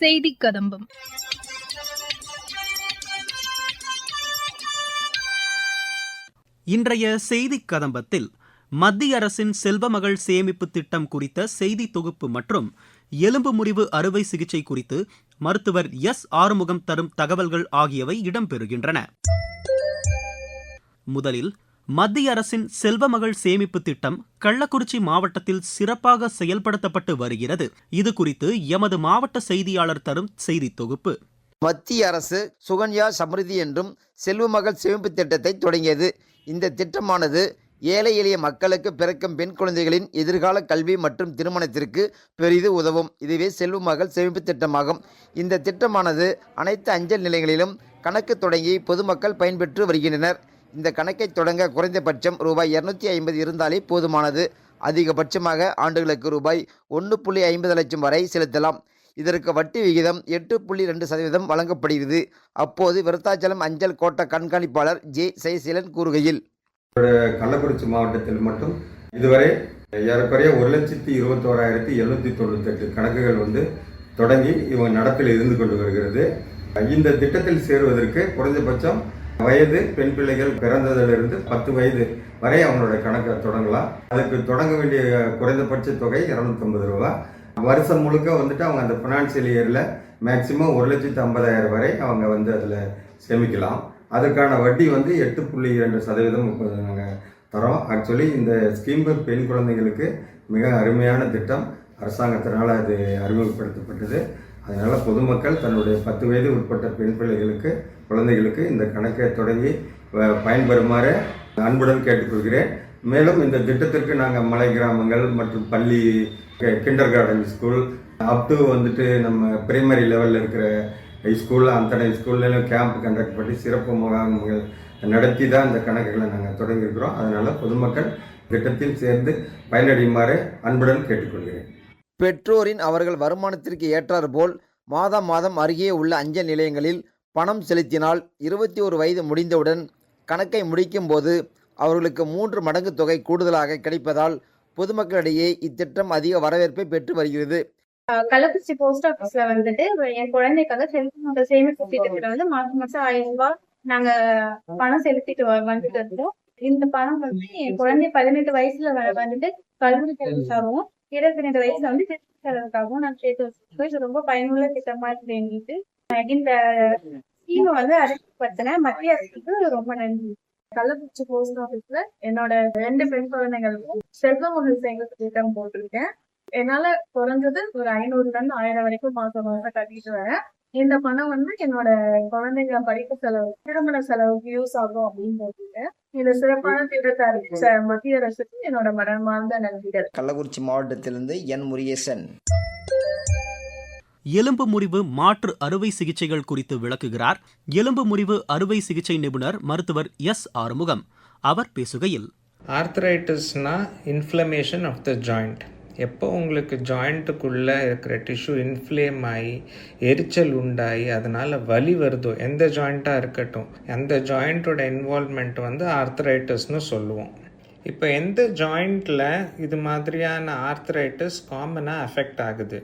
செய்தி கதம்பம். இன்றைய செய்தி கதம்பத்தில் மத்திய அரசின் செல்வமகள் சேமிப்பு திட்டம் குறித்த செய்தி தொகுப்பு மற்றும் எலும்பு முறிவு அறுவை சிகிச்சை குறித்து மருத்துவர் எஸ் ஆறுமுகம் தரும் தகவல்கள் ஆகியவை இடம்பெறுகின்றன. முதலில் மத்திய அரசின் செல்வமகள் சேமிப்பு திட்டம் கள்ளக்குறிச்சி மாவட்டத்தில் சிறப்பாக செயல்படுத்தப்பட்டு வருகிறது. இது குறித்து எமது மாவட்ட செய்தியாளர் தரும் செய்தி தொகுப்பு. மத்திய அரசு சுகன்யா சமிருதி என்றும் செல்வமகள் சேமிப்பு திட்டத்தை தொடங்கியது. இந்த திட்டமானது ஏழை எளிய மக்களுக்கு பிறக்கும் பெண் குழந்தைகளின் எதிர்கால கல்வி மற்றும் திருமணத்திற்கு பெரிது உதவும். இதுவே செல்வமகள் சேமிப்பு திட்டமாகும். இந்த திட்டமானது அனைத்து அஞ்சல் நிலையங்களிலும் கணக்கு தொடங்கி பொதுமக்கள் பயன்பெற்று வருகின்றனர். இந்த கணக்கை தொடங்க குறைந்தபட்சம் ரூபாய் இரநூத்தி ஐம்பது இருந்தாலே போதுமானது. அதிகபட்சமாக ஆண்டுகளுக்கு ரூபாய் ஒன்று புள்ளி ஐம்பது லட்சம் வரை செலுத்தலாம். இதற்கு வட்டி விகிதம் எட்டு புள்ளி ரெண்டு சதவீதம் வழங்கப்படுகிறது. அப்போது விருத்தாச்சலம் அஞ்சல் கோட்ட கண்காணிப்பாளர் ஜே சைசீலன் கூறுகையில் கள்ளக்குறிச்சி மாவட்டத்தில் மட்டும் இதுவரை ஏறக்குறைய ஒரு லட்சத்தி இருபத்தோராயிரத்தி எழுநூத்தி தொண்ணூத்தெட்டு கணக்குகள் வந்து தொடங்கி இவங்க நடப்பில் இருந்து கொண்டு வருகிறது. இந்த திட்டத்தில் சேருவதற்கு குறைந்தபட்சம் வயது பெண் பிள்ளைகள் பிறந்ததிலிருந்து பத்து வயது வரை அவங்களோட கணக்கை தொடங்கலாம். அதுக்கு தொடங்க வேண்டிய குறைந்தபட்ச தொகை இரநூத்தம்பது ரூபா. வருஷம் முழுக்க வந்துட்டு அவங்க அந்த ஃபினான்சியல் இயரில் மேக்சிமம் ஒரு லட்சத்து ஐம்பதாயிரம் வரை அவங்க வந்து அதில் சேமிக்கலாம். அதுக்கான வட்டி வந்து எட்டு புள்ளி இரண்டு சதவீதம் நாங்கள் தரோம். ஆக்சுவலி இந்த ஸ்கீம் பெண் குழந்தைகளுக்கு மிக அருமையான திட்டம். அரசாங்கத்தினால் அது அறிமுகப்படுத்தப்பட்டது. அதனால் பொதுமக்கள் தன்னுடைய பத்து வயது உட்பட்ட பெண் பிள்ளைகளுக்கு குழந்தைகளுக்கு இந்த கணக்கை தொடங்கி பயன்பெறுமாறு அன்புடன் கேட்டுக்கொள்கிறேன். மேலும் இந்த திட்டத்திற்கு நாங்கள் மலை கிராமங்கள் மற்றும் பள்ளி kindergarten school up to வந்துட்டு நம்ம பிரைமரி லெவலில் இருக்கிற ஸ்கூல் அத்தனை ஸ்கூல்லையும் கேம்ப் கண்டக்ட் பண்ணி சிறப்பு முகாம்கள் நடத்தி தான் இந்த கணக்குகளை நாங்கள் தொடங்கியிருக்கிறோம். அதனால் பொதுமக்கள் திட்டத்தில் சேர்ந்து பயனடையுமாறு அன்புடன் கேட்டுக்கொள்கிறேன். பெற்றோரின் அவர்கள் வருமானத்திற்கு ஏற்றாற்போல் மாதம் மாதம் அருகே உள்ள அஞ்சல் நிலையங்களில் பணம் செலுத்தினால் இருபத்தி ஒரு வயது முடிந்தவுடன் கணக்கை முடிக்கும் போது அவர்களுக்கு மூன்று மடங்கு தொகை கூடுதலாக கிடைப்பதால் பொதுமக்களிடையே இத்திட்டம் அதிக வரவேற்பை பெற்று வருகிறது. கள்ளக்குறிச்சி போஸ்ட் ஆஃபீஸ்ல வந்துட்டு என் குழந்தைக்காக செலுத்த சேமிப்பு திட்டத்துல வந்து மாசம் மாசம் ஆயிரம் ரூபாய் நாங்க பணம் செலுத்திட்டு வந்துட்டு இருந்தோம் இந்த பணம் வந்து என் குழந்தை பதினெட்டு வயசுல வந்துட்டு கல்வி செலவுக்காகவும் இருபத்தி ரெண்டு வயசுல வந்து செலவுக்காகவும் நான் சேர்த்து வச்சிருக்கோம் இது ரொம்ப பயனுள்ள திட்டமா எங்களுக்கு இந்த ஸ்கீம் வந்து அறிமுகப்படுத்தின மத்திய அரசுக்கு ரொம்ப நன்றி. கள்ளக்குறிச்சி போஸ்ட் ஆபீஸ்ல என்னோட ரெண்டு பெண் குழந்தைகளுக்கும் செல்வமகள் சேமிப்பு திட்டம் போட்டிருக்கேன். என்னால குறைஞ்சது ஒரு ஐநூறுல இருந்து ஆயிரம் வரைக்கும் மாசம் மாசம் கட்டிட்டு வரேன். இந்த பணம் வந்து என்னோட குழந்தைங்க படிப்பு செலவு திருமண செலவுக்கு யூஸ் ஆகும் அப்படின்னு சொல்லிட்டு இந்த சிறப்பான திட்டத்தை மத்திய அரசுக்கு என்னோட மனமார்ந்த நன்றிகள். கள்ளக்குறிச்சி மாவட்டத்திலிருந்து என் முருகேசன். எலும்பு முறிவு மாற்று அறுவை சிகிச்சைகள் குறித்து விளக்குகிறார். எலும்பு முறிவு அறுவை சிகிச்சை நிபுணர் மருத்துவர் எஸ். ஆறுமுகம். அவர் பேசுகையில் ஆர்த்ரைட்டிஸ்னா இன்ஃப்ளமேஷன் ஆஃப் த ஜாயிண்ட் எப்போ உங்களுக்கு ஜாயிண்ட்டுக்குள்ளே இருக்கிற டிஷ்யூ இன்ஃப்ளேம் ஆகி எரிச்சல் உண்டாகி அதனால் வலி வருதோ எந்த ஜாயிண்ட்டாக இருக்கட்டும் அந்த ஜாயிண்ட்டோட இன்வால்மெண்ட் வந்து ஆர்த்ரைட்டிஸ்னு சொல்லுவோம். இப்போ எந்த ஜாயிண்ட்டில் இது மாதிரியான ஆர்த்ரைட்டிஸ் காமனாக அஃபெக்ட் ஆகுது?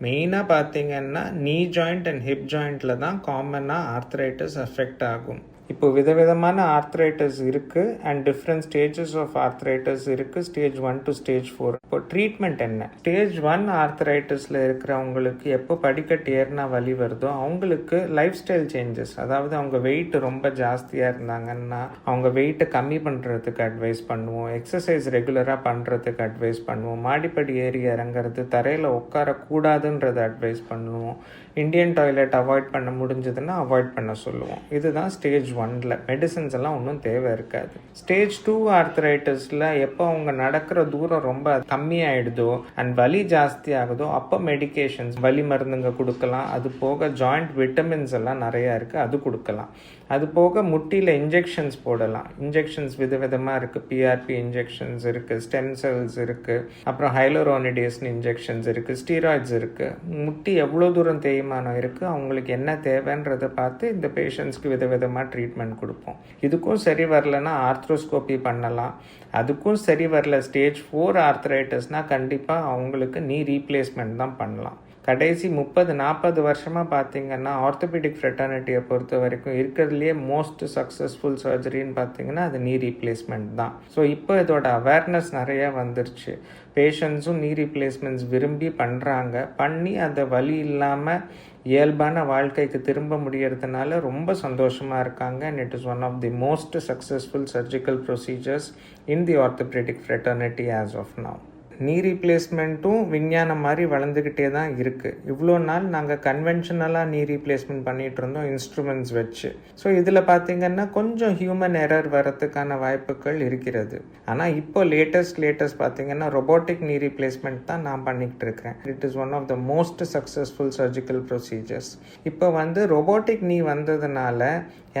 மெயினாக பார்த்தீங்கன்னா நீ ஜாயிண்ட் அண்ட் ஹிப் ஜாயிண்ட்டில் தான் காமனாக ஆர்த்ரைட்டிஸ் அஃபெக்ட் ஆகும். இப்போ விதவிதமான ஆர்த்ரைட்டஸ் இருக்குது and different stages of arthritis இருக்குது stage one to stage four இப்போ ட்ரீட்மெண்ட் என்ன? ஸ்டேஜ் ஒன் ஆர்த்ரைட்டஸில் இருக்கிறவங்களுக்கு எப்போ படிக்கட்டு ஏறினா வலி வருதோ அவங்களுக்கு லைஃப் ஸ்டைல் சேஞ்சஸ் அதாவது அவங்க வெயிட் ரொம்ப ஜாஸ்தியாக இருந்தாங்கன்னா அவங்க வெயிட்டை கம்மி பண்ணுறதுக்கு அட்வைஸ் பண்ணுவோம். எக்ஸசைஸ் ரெகுலராக பண்ணுறதுக்கு அட்வைஸ் பண்ணுவோம். மாடிப்படி ஏறி இறங்குறது தரையில் உட்காரக்கூடாதுன்றதை அட்வைஸ் பண்ணுவோம். இந்தியன் டாய்லெட் அவாய்ட் பண்ண முடிஞ்சதுன்னா அவாய்ட் பண்ண சொல்லுவோம். இதுதான் ஸ்டேஜ் ஒன்ல. மெடிசன்ஸ் எல்லாம் ஒன்றும் தேவை இருக்காது. ஸ்டேஜ் டூ ஆர்த்ரைட்டிஸில் எப்போ அவங்க நடக்கிற தூரம் ரொம்ப கம்மியாயிடுதோ அண்ட் வலி ஜாஸ்தி ஆகுதோ அப்போ மெடிகேஷன்ஸ் வலி மருந்துங்க கொடுக்கலாம். அது போக ஜாயிண்ட் விட்டமின்ஸ் எல்லாம் நிறையா இருக்குது அது கொடுக்கலாம். அது போக முட்டியில் இன்ஜெக்ஷன்ஸ் போடலாம். இன்ஜெக்ஷன்ஸ் விதவிதமாக இருக்குது பிஆர்பி இன்ஜெக்ஷன்ஸ் இருக்குது ஸ்டெம் செல்ஸ் இருக்குது அப்புறம் ஹைலோரோனிடேஸ்னு இன்ஜெக்ஷன்ஸ் இருக்குது ஸ்டீராய்ட்ஸ் இருக்குது முட்டி எவ்வளோ தூரம் தேய்மானம் இருக்குது அவங்களுக்கு என்ன தேவைன்றதை பார்த்து இந்த பேஷண்ட்ஸ்க்கு விதவிதமாக ட்ரீட்மெண்ட் கொடுப்போம். இதுக்கும் சரி வரலன்னா ஆர்த்ரோஸ்கோபி பண்ணலாம். அதுக்கும் சரி வரல ஸ்டேஜ் ஃபோர் ஆர்த்ரைட்டிஸ்னால் கண்டிப்பாக அவங்களுக்கு நீ ரீப்ளேஸ்மெண்ட் தான் பண்ணலாம். கடைசி முப்பது நாற்பது வருஷமாக பார்த்தீங்கன்னா ஆர்த்தோபெடிக் ஃப்ரெட்டர்னிட்டியை பொறுத்த வரைக்கும் இருக்கிறதுலையே மோஸ்ட் சக்ஸஸ்ஃபுல் சர்ஜரின்னு பார்த்தீங்கன்னா அது நீ ரீப்ளேஸ்மெண்ட் தான். ஸோ இப்போ இதோட அவேர்னஸ் நிறையா வந்துருச்சு. பேஷண்ட்ஸும் நீ ரீப்ளேஸ்மெண்ட்ஸ் விரும்பி பண்ணுறாங்க பண்ணி அந்த வலி இல்லாமல் இயல்பான வாழ்க்கைக்கு திரும்ப முடியறதுனால ரொம்ப சந்தோஷமாக இருக்காங்க. And it is one of the most successful surgical procedures in the orthopaedic fraternity as of now knee ரீப்ளேஸ்மெண்ட்டும் விஞ்ஞானம் மாதிரி வளர்ந்துக்கிட்டே தான் இருக்குது இவ்வளோ நாள் நாங்கள் கன்வென்ஷனலாக நீ ரீப்ளேஸ்மெண்ட் பண்ணிகிட்டு இருந்தோம் இன்ஸ்ட்ருமெண்ட்ஸ் வச்சு. ஸோ இதில் பார்த்திங்கன்னா கொஞ்சம் ஹியூமன் எரர் வரத்துக்கான வாய்ப்புகள் இருக்கிறது. ஆனால் இப்போ லேட்டஸ்ட் லேட்டஸ்ட் பார்த்திங்கன்னா ரொபோட்டிக் நீ ரீப்ளேஸ்மெண்ட் தான் நான் பண்ணிக்கிட்டு இருக்கிறேன். It is one of the most successful surgical procedures இப்போ வந்து ரொபோட்டிக் நீ வந்ததுனால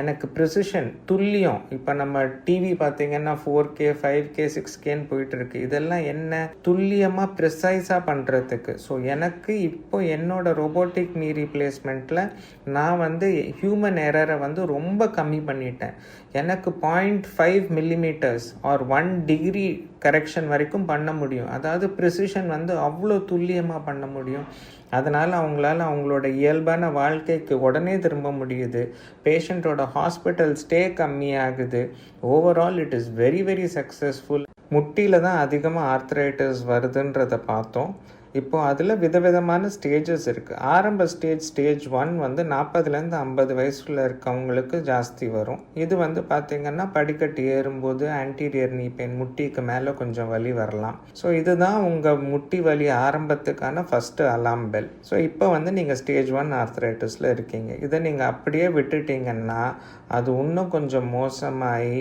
எனக்கு ப்ரிசிஷன் துல்லியம். இப்போ நம்ம டிவி பார்த்திங்கன்னா four K five K six கேன்னு போயிட்டு இருக்கு. இதெல்லாம் என்ன துல்லியமாக ப்ரிசைஸாக பண்ணுறதுக்கு ஸோ எனக்கு இப்போ என்னோடய ரொபோட்டிக் நீ ரீப்ளேஸ்மெண்ட்டில் நான் வந்து ஹியூமன் எரரை வந்து ரொம்ப கம்மி பண்ணிட்டேன். எனக்கு point five millimetres or one degree correction வரைக்கும் பண்ண முடியும். அதாவது ப்ரிசிஷன் வந்து அவ்வளோ துல்லியமாக பண்ண முடியும். அதனால் அவங்களால அவங்களோட இயல்பான வாழ்க்கைக்கு உடனே திரும்ப முடியுது. பேஷண்ட்டோட ஹாஸ்பிட்டல் ஸ்டே கம்மியாகுது. Overall it is very very successful முட்டியில் தான் அதிகமாக ஆர்த்ரைட்டிஸ் வருதுன்றதை பார்த்தோம். இப்போ அதில் விதவிதமான ஸ்டேஜஸ் இருக்குது ஆரம்ப ஸ்டேஜ் ஸ்டேஜ் ஒன் வந்து நாற்பதுலேருந்து ஐம்பது வயசுல இருக்கவங்களுக்கு ஜாஸ்தி வரும். இது வந்து பார்த்திங்கன்னா படிக்கட்டு ஏறும்போது ஆன்டீரியர் நீ பெயின் முட்டிக்கு மேலே கொஞ்சம் வலி வரலாம். ஸோ இதுதான் உங்கள் முட்டி வலி ஆரம்பத்துக்கான ஃபஸ்ட்டு அலாம் பெல் ஸோ இப்போ வந்து நீங்கள் ஸ்டேஜ் ஒன் ஆர்த்ரைட்டிஸில் இருக்கீங்க. இதை நீங்கள் அப்படியே விட்டுட்டீங்கன்னா அது இன்னும் கொஞ்சம் மோசமாகி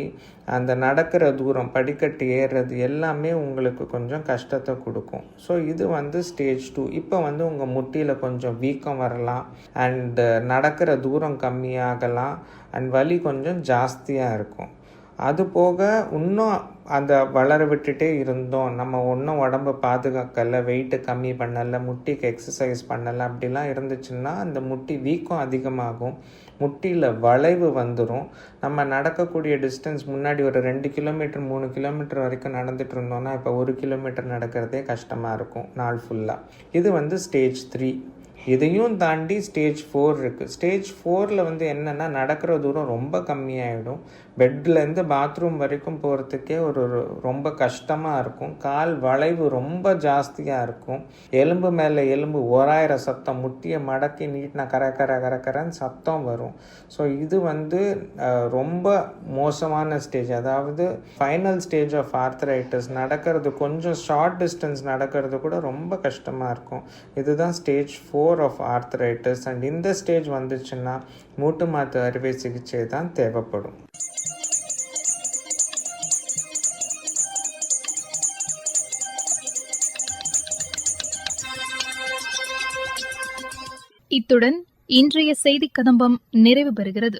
அந்த நடக்கிற தூரம் படிக்கட்டு ஏறுறது எல்லாமே உங்களுக்கு கொஞ்சம் கஷ்டத்தை கொடுக்கும். ஸோ இது வந்து ஸ்டேஜ் டூ இப்போ வந்து உங்கள் முட்டியில் கொஞ்சம் வீக்கம் வரலாம். அண்டு நடக்கிற தூரம் கம்மியாகலாம். அண்ட் வலி கொஞ்சம் ஜாஸ்தியாக இருக்கும். அது போக இன்னும் அந்த வளர விட்டுட்டே இருந்தோம். நம்ம ஒன்றும் உடம்ப பாதுகாக்கலை வெயிட்டு கம்மி பண்ணலை முட்டிக்கு எக்ஸசைஸ் பண்ணலை அப்படிலாம் இருந்துச்சுன்னா அந்த முட்டி வீக்கம் அதிகமாகும். முட்டியில் வளைவு வந்துடும் நம்ம நடக்கக்கூடிய டிஸ்டன்ஸ் முன்னாடி ஒரு ரெண்டு கிலோமீட்டர் மூணு கிலோமீட்டர் வரைக்கும் நடந்துட்டு இருந்தோம்னா இப்போ ஒரு கிலோமீட்டர் நடக்கிறதே கஷ்டமாக இருக்கும் நாள் ஃபுல்லாக இது வந்து ஸ்டேஜ் த்ரீ இதையும் தாண்டி ஸ்டேஜ் ஃபோர் இருக்குது ஸ்டேஜ் ஃபோரில் வந்து என்னென்னா நடக்கிற தூரம் ரொம்ப கம்மியாயிடும். பெட்லேருந்து பாத்ரூம் வரைக்கும் போகிறதுக்கே ஒரு ரொம்ப கஷ்டமாக இருக்கும். கால் வளைவு ரொம்ப ஜாஸ்தியாக இருக்கும். எலும்பு மேலே எலும்பு ஓராயிரம் சத்தம் முட்டியை மடக்கி நீட்டினா கர கர கர கரன்னு சத்தம் வரும். ஸோ இது வந்து ரொம்ப மோசமான ஸ்டேஜ் அதாவது ஃபைனல் ஸ்டேஜ் ஆஃப் ஆர்த்தரைட்டிஸ் நடக்கிறது கொஞ்சம் ஷார்ட் டிஸ்டன்ஸ் நடக்கிறது கூட ரொம்ப கஷ்டமாக இருக்கும். இதுதான் stage four of arthritis and இந்த ஸ்டேஜ் வந்துச்சுன்னா மூட்டு மாற்று அறுவை சிகிச்சை தான் தேவைப்படும். இத்துடன் இன்றைய செய்திக் கதம்பம் நிறைவு பெறுகிறது.